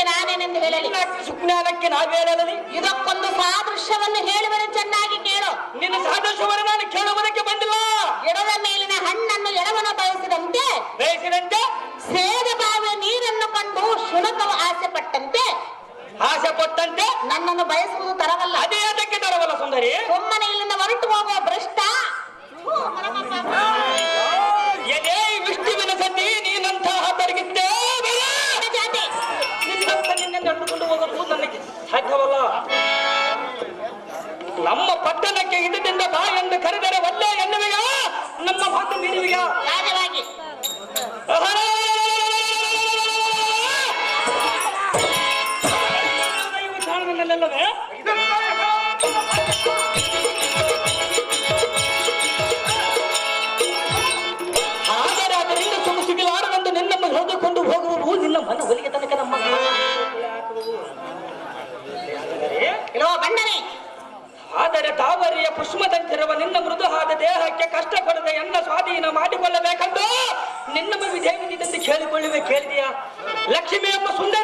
ಸುಜ್ಞಾನಕ್ಕೆ ನಾನೇನೆಂದು ಹೇಳಲಿ. ಸುಜ್ಞಾನಕ್ಕೆ ಹೇಳಲಿ ಇದಕ್ಕೊಂದು ಸಾದೃಶ್ಯವನ್ನು ಹೇಳುವನು ಚೆನ್ನಾಗಿ ಕೇಳು. ನಿನ್ನ ಸಾದೃಶ್ಯವನ್ನು ನಾನು ಕೇಳುವುದಕ್ಕೆ ಬಂದಿಲ್ಲ. ಎಡದ ಮೇಲಿನ ಹಣ್ಣನ್ನು ಎಡವನ ಬಯಸಿದಂತೆ ಬಯಸಿದಂತೆ ಸೇದ ಬಾವಿಯ ನೀರನ್ನು ಕಂಡು ಶುನಕವು ಆಸೆ ಪಟ್ಟಂತೆ ಆಸೆ ಪಟ್ಟಂತೆ ನನ್ನನ್ನು ಬಯಸುವುದು ತರವಲ್ಲ. ಅದೇ ಅದಕ್ಕೆ ತರವಲ್ಲ ಸುಂದರಿ. ಒಮ್ಮನೆ ಇಲ್ಲಿಂದ ಹೊರಟು ಹೋಗುವ ಭ್ರಷ್ಟ. ಎದೇ ವಿಷ್ಣುವಿನ ಸತಿ ನೀನಂತಹ ಬರಗಿದ್ದೆ ನಡೆದುಕೊಂಡು ಹೋಗಲು ನನಗೆ ಸಾಧ್ಯವಲ್ಲ? ನಮ್ಮ ಪಟ್ಟಣಕ್ಕೆ ಇದರಿಂದ ಬಾ ದೇಹಕ್ಕೆ ಕಷ್ಟ ಕೊಡದೆ ಎನ್ನ ಸ್ವಾಧೀನ ಮಾಡಿಕೊಳ್ಳಬೇಕೆಂದು ನಿನ್ನ ವಿಧೇಯದಿಂದ ಕೇಳಿಕೊಳ್ಳುವೆ ಕೇಳಿದೆಯಾ? ಲಕ್ಷ್ಮಿ ಎಂಬ ಸುಂದರಿ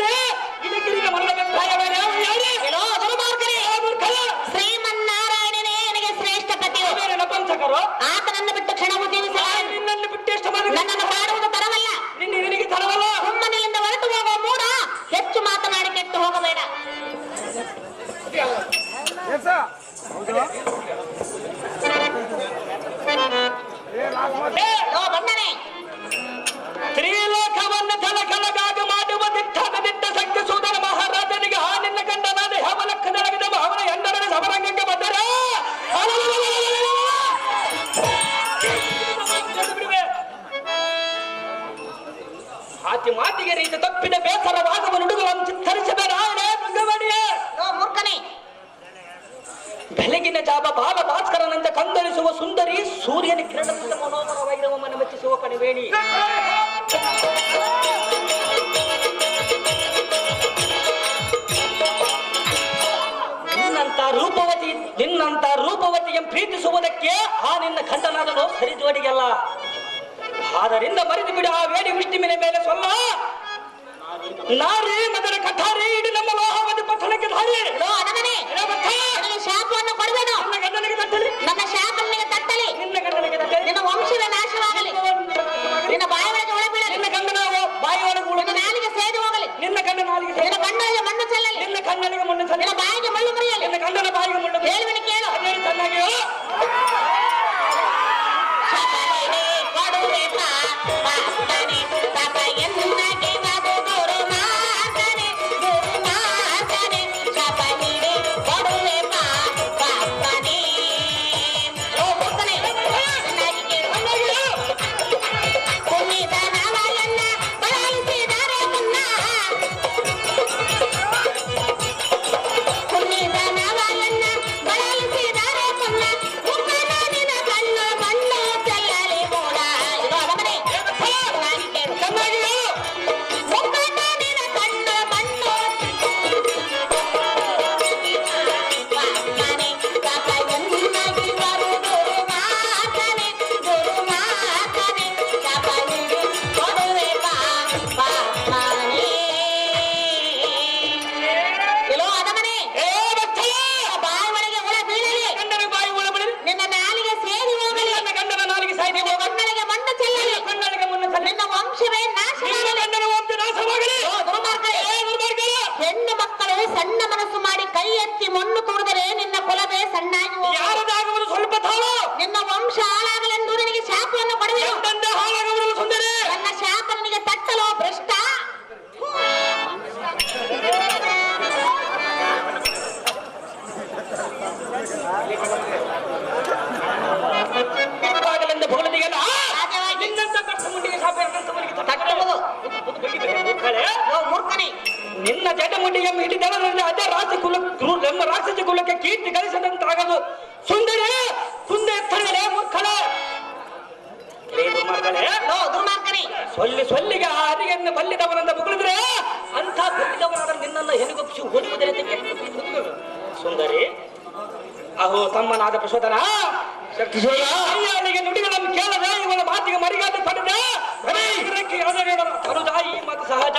ಆತಿ ಮಾತಿಗೆ ರೀತಿ ತಪ್ಪಿದ ಬೇಸರವಾಗುವ ನುಡುಗಳನ್ನು ಮೃಗವಡಿಯೇ ಇಲ್ವೋ ಮೂರ್ಖನೇ. ಬೆಳಗಿನ ಜಾಬ ಬಾಲ ಭಾಸ್ಕರನಂತೆ ಕಂದಳಿಸುವ ಸುಂದರಿ ಸೂರ್ಯನ ಕಿರಣದಿಂದ ಮನೋಹರವಾಗಿರುವ ವೈರವನ್ನು ಮೆಚ್ಚಿಸುವ ಕಣಿವೇಣಿ. ನಿನ್ನಂತ ರೂಪವತಿ ನಿನ್ನಂತ ರೂಪವತಿಯ ಪ್ರೀತಿಸುವುದಕ್ಕೆ ಆ ನಿನ್ನ ಖಂಡನಾದನು ಸರಿ ಜೋಡಿಗೆಲ್ಲ ಆದ್ದರಿಂದ ಮರೆತು ಬಿಡು ಆ ವೇಡಿ ಮುಷ್ಟಿಮಿನ ಮೇಲೆ ಸೊಲ್ಲ. ನಾರಿ ಮದರ ರೀ ಇಡೀ ನಮ್ಮ ಲೋಹವದ ಪಟ್ಟಣಕ್ಕೆ ಧಾರಿ ಇಲ್ವೋ ಅನಗನೆ ನನಗೆ ಶಾಪವನ್ನು ಕೊಡಬೇಡ ನನ್ನ ಗಂಡನಿಗೆ ತಟ್ಟಲಿ. ನನ್ನ ಶಾಪ ನಿನಗೆ ತಟ್ಟಲಿ. ನಿನ್ನ ಗಂಡನಿಗೆ ತಟ್ಟಲಿ. ನಿನ್ನ ವಂಶವೇ ನಾಶವಾಗಲಿ. ನಿನ್ನ ಬಾಯಿ ಒಳಗೆ ಒಳಬೀಳಲಿ. ನಿನ್ನ ಗಂಡನ ಬಾಯಿ ಒಳಗೆ ಉಳಿದು ನಾಲಿಗೆ ಸೇದು ಹೋಗಲಿ. ನಿನ್ನ ಗಂಡ ನಾಲಿಗೆ ನಿನ್ನ ಕಣ್ಣಲ್ಲಿ ಮಣ್ಣು ಚೆಲ್ಲಲಿ. ನಿನ್ನ ಕಣ್ಣನಿಗೆ ಮಣ್ಣು ಚೆಲ್ಲಲಿ. ನಿನ್ನ ಬಾಯಿಗೆ ಮಣ್ಣು ಮುರಿಯಲಿ. ನಿನ್ನ ಗಂಡನ ಬಾಯಿಗೆ ಮಣ್ಣು ಹೇಳುವನು ಕೇಳು. ಅದೇ ಚೆನ್ನಾಗಿಯೋ ಶಬರಿಮಲೆ ಕೊಡುವೆ ನೀ ಪಾಪ ಎಂದು ಮಗು ಪ್ರಸೋದನ ಕೈಯಾಳಿಗೆ ನುಡಿಗಳನ್ನು ಕೇಳದೆ ಇವನ ಮಾತಿಗೆ ಮರಿಗಾದ ಪಡೆದ ಈ ಮಾತು ಸಹಜ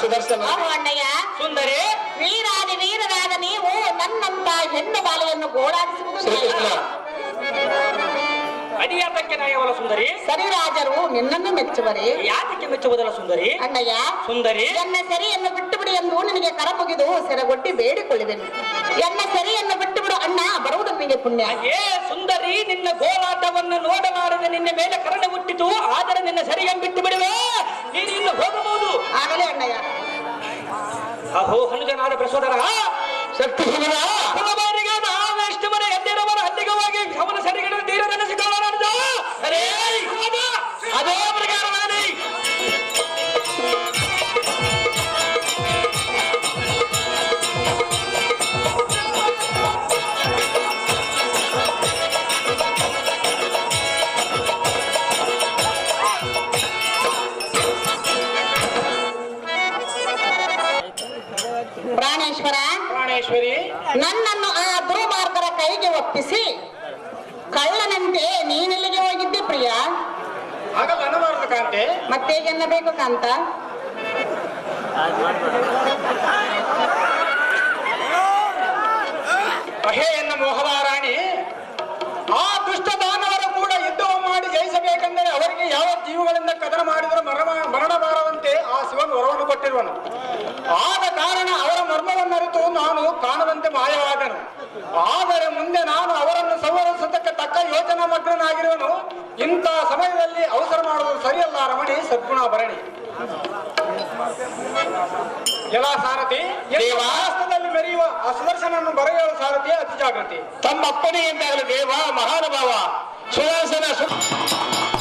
ಸುದರ್ಶನ. ಅಣ್ಣಯ್ಯ ಸುಂದರಿ. ವೀರಾದಿ ವೀರರಾದ ನೀವು ನನ್ನಂತ ಹೆಣ್ಣು ಬಾಲೆಯನ್ನು ಗೋಳಾಡಿಸುವುದು ಶ್ರೀಕೃಷ್ಣ. ಅಡಿಯಾತಕ್ಕೆ ನಾಯವಲ್ಲ ಸುಂದರಿ. ಸರಿರಾಜರು ನಿನ್ನನ್ನು ಮೆಚ್ಚುವರೆ. ಯಾತಕ್ಕೆ ಮೆಚ್ಚುವುದಲ್ಲ ಸುಂದರಿ? ಅಣ್ಣಯ್ಯ ಸುಂದರಿ. ಎನ್ನ ಸರಿಯನ್ನು ಬಿಟ್ಟು ಬಿಡಿ ಎಂದು ನಿನಗೆ ಕರ ಮುಗಿದು ಸೆರಗೊಟ್ಟಿ ಬೇಡಿಕೊಳ್ಳುವೆನು. ಎನ್ನ ಸರಿಯನ್ನು ಬಿಟ್ಟು ಬಿಡು ಅಣ್ಣ ಬರುವುದು ನಿನಗೆ ಪುಣ್ಯ. ಏ ಸುಂದರಿ ನಿನ್ನ ಗೋಲಾಟವನ್ನು ನೋಡಲಾರದೆ ನಿನ್ನ ಮೇಲೆ ಕರಣ ಹುಟ್ಟಿತು. ಆದರೆ ನಿನ್ನ ಸರಿಯನ್ನು ಬಿಟ್ಟು ಬಿಡುವೆ ನೀನು ಇನ್ನು రాగలే అన్నయ్య. అహోహను జనాల ప్రసోదరా? శక్తి ಪ್ರಾಣೇಶ್ವರಿ ನನ್ನನ್ನು ಆ ದುರ್ಮಾರ್ಗರ ಕೈಗೆ ಒಪ್ಪಿಸಿ. ಕಳ್ಳನಂತೆ ನೀನೆಲ್ಲಿಗೆ ಹೋಗಿದ್ದೆ ಪ್ರಿಯ? ಹಾಗಲ್ಲ ಅನ್ನಬಾರದು ಕಾಂತೆ ಮತ್ತೇಗೆನ್ನಬೇಕು ಕಾಂತ? ಅಹೇ ಎನ್ನ ಮೋಹದಾರಾಣಿ ಜಯಿಸಬೇಕೆಂದರೆ ಅವರಿಗೆ ಯಾವ ಜೀವಗಳಿಂದ ಕದನ ಮಾಡಿದರೂ ಮರಣ ಮರಣ ಬಾರದಂತೆ ಆ ಶಿವನು ವರವನ್ನು ಕೊಟ್ಟಿರುವನು. ಆದ ಕಾರಣ ಅವರ ಮರ್ಮವನ್ನರಿತು ನಾನು ಕಾಣದಂತೆ ಮಾಯವಾದನು. ಆದರೆ ಮುಂದೆ ನಾನು ಅವರನ್ನು ಸಂವರಿಸತಕ್ಕ ತಕ್ಕ ಯೋಚನಾ ಮಗ್ನಾಗಿರುವನು ಇಂಥ ಸಮಯದಲ್ಲಿ ಅವಸರ ಮಾಡುವುದು ಸರಿಯಲ್ಲ ರಮಣಿ ಸದ್ಗುಣ ಭರಣಿ. ಎಲ್ಲ ಸಾರಥಿ ದೇವಾಸ್ತದಲ್ಲಿ ಮೆರೆಯುವ ಆ ಸುದರ್ಶನನ್ನು ಬರೆಯುವ ಸಾರಥಿ ಅತಿ ಜಾಗೃತಿ. ತಮ್ಮ ಅಪ್ಪಣೆಯಿಂದಾಗಲಿ ದೇವ ಮಹಾನುಭಾವ. ಸುದರ್ಶನ ಸು ದೇವಾ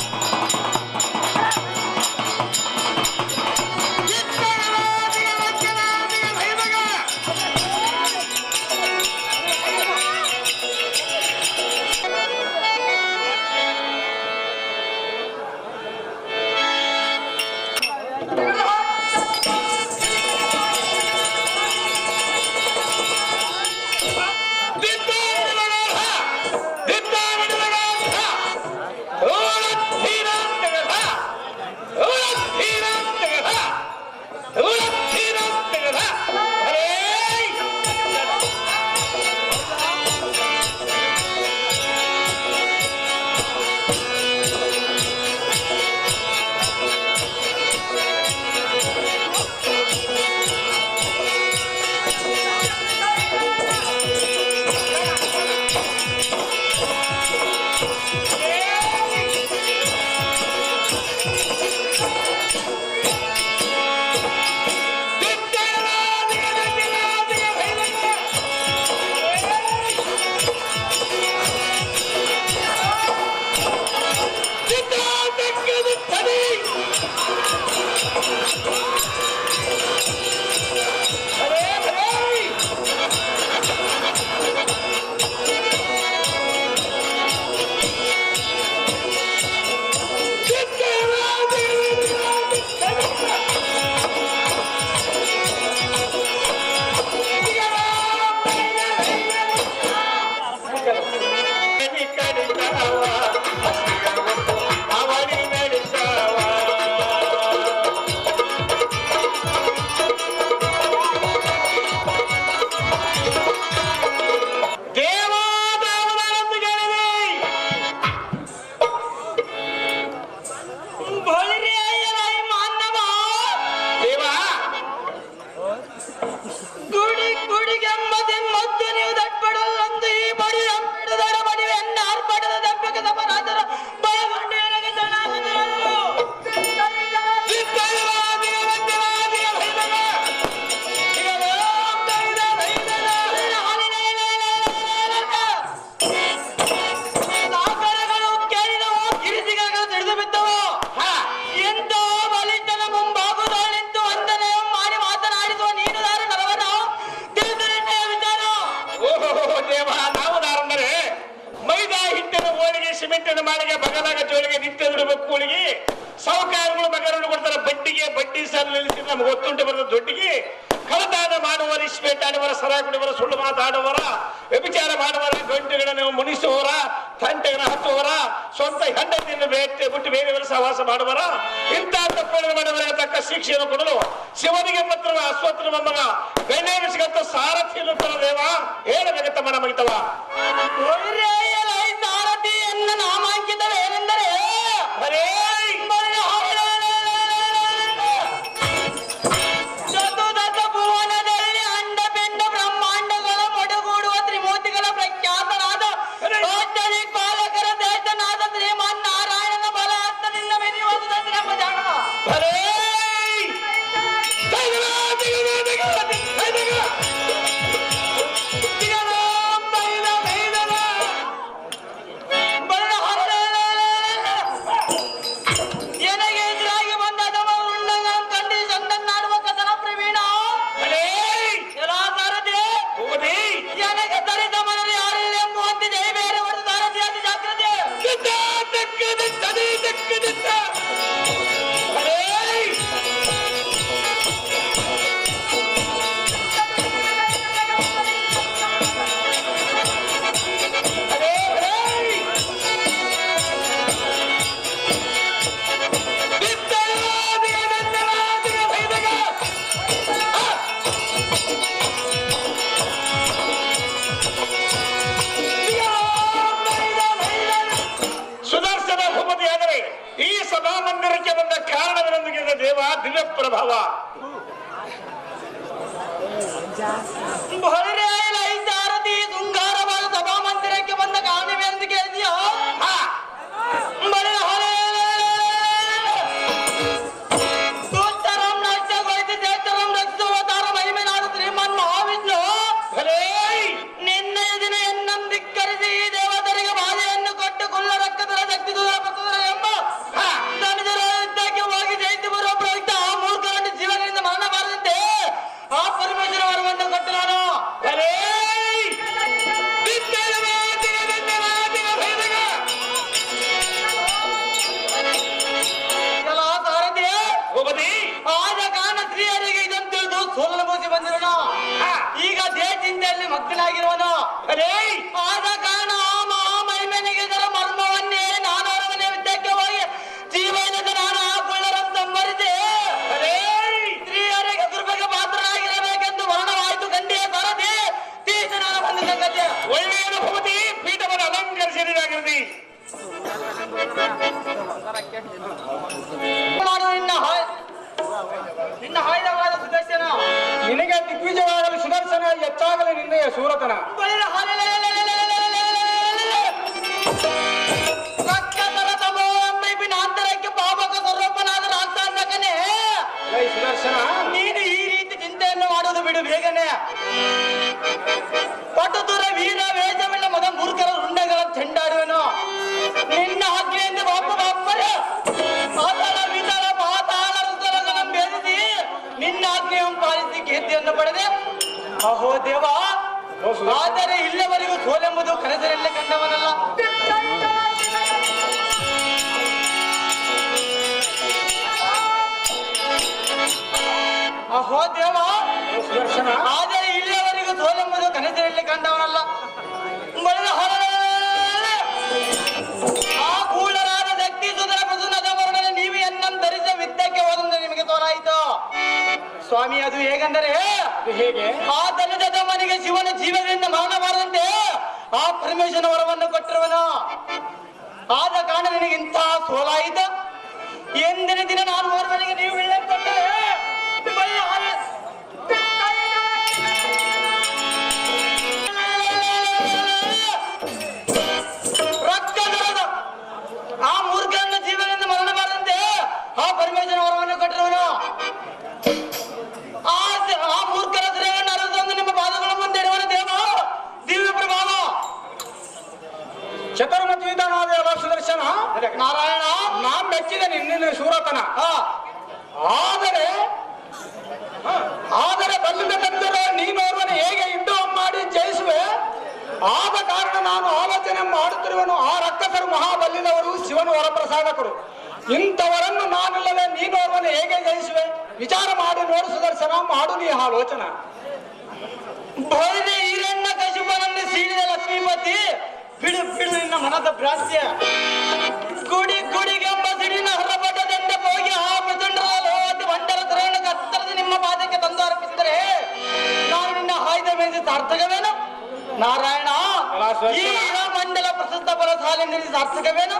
ಹೋಳಿಗೆ ಮಾಡಿಗೆ ಬಗಲಾಗ ಜೋಳಿಗೆ ನಿತ್ಯ ಬಿಡಬೇಕು ಕೂಳಿಗೆ ಸಾಹುಕಾರಗಳು ಬಗರನ್ನು ಕೊಡ್ತಾರೆ. ಬಡ್ಡಿಗೆ ಬಡ್ಡಿ ಸಾಲ ನಿಲ್ಲಿಸಿ ನಮ್ಗೆ ಗೊತ್ತುಂಟು ಬರದ ದೊಡ್ಡಿಗೆ. ಕಳತಾನ ಮಾಡುವರ ಇಸ್ಪೇಟಾಡುವರ ಸರ ಕುಡಿವರ ಸುಳ್ಳು ಮಾತಾಡುವರ ವ್ಯಭಿಚಾರ ಮಾಡುವರ ಗಂಟೆಗಳನ್ನು ಮುನಿಸುವವರ ತಂಟೆಗಳ ಹತ್ತುವರ ಸ್ವಂತ ಹೆಂಡತಿಯನ್ನು ಬೇಟೆ ಬಿಟ್ಟು ಬೇರೆಯವರ ಸಹವಾಸ ಮಾಡುವರ ಇಂಥ ತಪ್ಪುಗಳನ್ನು ಮಾಡುವವರಿಗೆ ತಕ್ಕ ಶಿಕ್ಷೆಯನ್ನು ಕೊಡಲು ಶಿವನಿಗೆ ಪತ್ರ ಅಸ್ವತ್ರ ಮೊಮ್ಮಗ ಗಣ್ಯಮಿಸಿಗಂತ ಸಾರಥಿಯನ್ನು ತರದೇವ ಹೇಳಬೇಕಂತ ಮನ ಮಗಿತವ ইত্যাদি ইত্যাদি ಈ ಸಭಾ ಮಂದಿರಕ್ಕೆ ಬಂದ ಕಾರಣವೆಂದಿಗೆ ದೇವ ದಿವ್ಯ ಪ್ರಭಾವ ನಿನ್ನೆಯ ಸೂರತನ. ಸುದರ್ಶನ. ನೀನು ಈ ರೀತಿ ಚಿಂತೆಯನ್ನು ಮಾಡೋದು ಬಿಡು ಬೇಗನೆ. ದೂರ ವೀರ ವೇಷವಿಲ್ಲ ಮದ ಮೂರ್ಖರ ರುಂಡಗಳ ಚೆಂಡಾಡುವನು. ನಿನ್ನ ಆಜ್ಞೆಯಿಂದ ಬಾಪ ಬಾಪರ ಮಾತಾಳ ವಿತಾಳ ಪಾತಾಳ ಋತುರಗಳನ್ನು ಭೇದಿಸಿ ನಿನ್ನ ಆಜ್ಞೆಯನ್ನು ಪಾಲಿಸಿ ಕೀರ್ತಿಯನ್ನು ಪಡೆದೆ. ಅಹೋ ದೇವ. ಆದರೆ ಇಲ್ಲವರೆಗೂ ಸೋಲೆಂಬುದು ಕನಸರಲ್ಲೇ ಕಂಡವನಲ್ಲ. ಅಹೋ ದೇವ ಆದರೆ ಇಲ್ಲಿಯವರೆಗೂ ಸೋಲೆಂಬುದು ಕನಸಿನಲ್ಲಿ ಕಂಡವನಲ್ಲ. ಆ ಕೂಳರಾದ ಶಕ್ತಿ ಸುಧರ ಪ್ರಸುನದ ವರ್ಣನೆ ನೀವು ಎನ್ನಂ ಧರಿಸ ವಿದ್ಯಕ್ಕೆ ಹೋದಂದ್ರೆ ನಿಮಗೆ ತೋರಾಯಿತು ಸ್ವಾಮಿ ಅದು ಹೇಗೆಂದರೆ ಹೇಗೆ? ಆ ದಲಿತ ಮನೆಗೆ ಶಿವನ ಜೀವದಿಂದ ಮರಣ ಬಾರದಂತೆ ಆ ಪರಮೇಶ್ವರನ ವರವನ್ನು ಕೊಟ್ಟಿರುವನು. ಆದ ಕಾರಣ ನಿನಗಿಂತ ಸೋಲಾಯಿತ. ಎಂದಿನ ದಿನ ನಾನು ಓರ್ವನಿಗೆ ನೀವು ಒಳ್ಳೆ ಮೆಚ್ಚಿದ ಶೂರತನ. ಆದರೆ ಆದರೆ ಬಲ್ಲಿದ ತಂದೆ ನೀನೋರ್ವನ ಹೇಗೆ ಯುದ್ಧ ಮಾಡಿ ಜಯಿಸುವೆ? ಆದ ಕಾರಣ ನಾನು ಆಲೋಚನೆ ಮಾಡುತ್ತಿರುವನು ಆ ರಕ್ಕಸರು ಮಹಾಬಲ್ಲಿನವರು ಶಿವನು ವರಪ್ರಸಾದಕರು. ಇಂಥವರನ್ನು ನಾನಿಲ್ಲದೆ ನೀನು ಹೇಗೆ ಜಯಿಸುವೆ? ವಿಚಾರ ಮಾಡಿ ನೋಡು ಸುದರ್ಶನ, ಮಾಡು ನೀ ಆಲೋಚನ. ಈರಣ್ಣ ಕಶಿಪನನ್ನು ಸೀಳಿದ ಲಕ್ಷ್ಮೀಪತಿ ಬಿಡು ಬಿಡು ನಿನ್ನ ಮನದ ಭ್ರಾಂತ್ಯ ಸಾರ್ಥಕವೇನು? ನಾರಾಯಣ ಈ ಮಂಡಲ ಪ್ರಶಸ್ತ ಬರ ಸಾಲಿನ ಸಾರ್ಥಕವೇನು?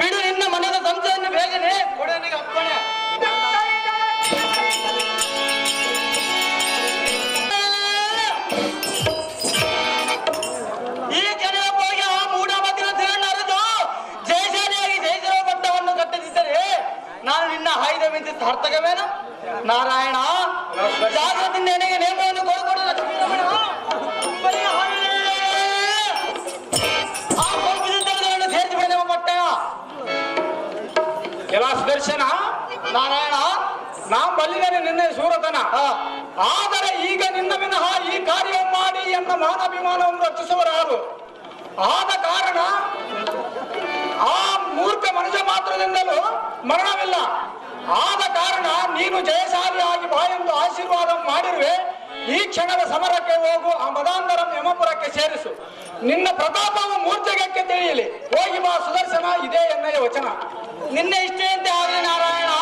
ಬಿಡು ನಿನ್ನ ಮನದ ಸಂಸ್ಥೆಯನ್ನು ಬೇಗನೆ. ಕೊಡನಿಗೆ ಅಪ್ಪಣೆ ನಾನು ನಿನ್ನ ಹಾಯ್ದ ಮಿಂತಿ ಸಾರ್ಥಕವೇನು? ನಾರಾಯಣ ಜಾಗದಿಂದ ನನಗೆ ನೇಮವನ್ನು ನಾರಾಯಣ ನಾ ಬಲ್ಲಿದ್ದೇನೆ ನಿನ್ನೆ ಸೂರತನ ಆದರೆ ಈಗ ನಿನ್ನ ವಿನಃ ಈ ಕಾರ್ಯ ಮಾಡಿ ಎನ್ನ ಮಾನಾಭಿಮಾನವನ್ನು ರಚಿಸುವರಾರು ಆದ ಕಾರಣ ಆ ಮೂರ್ಖ ಮನುಷ್ಯ ಮಾತ್ರದಿಂದಲೂ ಮರಣವಿಲ್ಲ. ಆದ ಕಾರಣ ನೀನು ಜಯಶಾಲಿಯಾಗಿ ಬಾ ಎಂದು ಆಶೀರ್ವಾದ ಮಾಡಿರುವೆ. ಈ ಕ್ಷಣದ ಸಮರಕ್ಕೆ ಹೋಗು ಆ ಮದಾಂಧರಂ ಯಮಪುರಕ್ಕೆ ಸೇರಿಸು. ನಿನ್ನ ಪ್ರತಾಪವು ಮೂರ್ಛೆಗಕ್ಕೆ ತಿಳಿಯಲಿ. ಹೋಗಿ ಬಾ ಸುದರ್ಶನ ಇದೇ ಎನ್ನಯ ವಚನ. నిన్న ఇష్టం దేవనారాయణ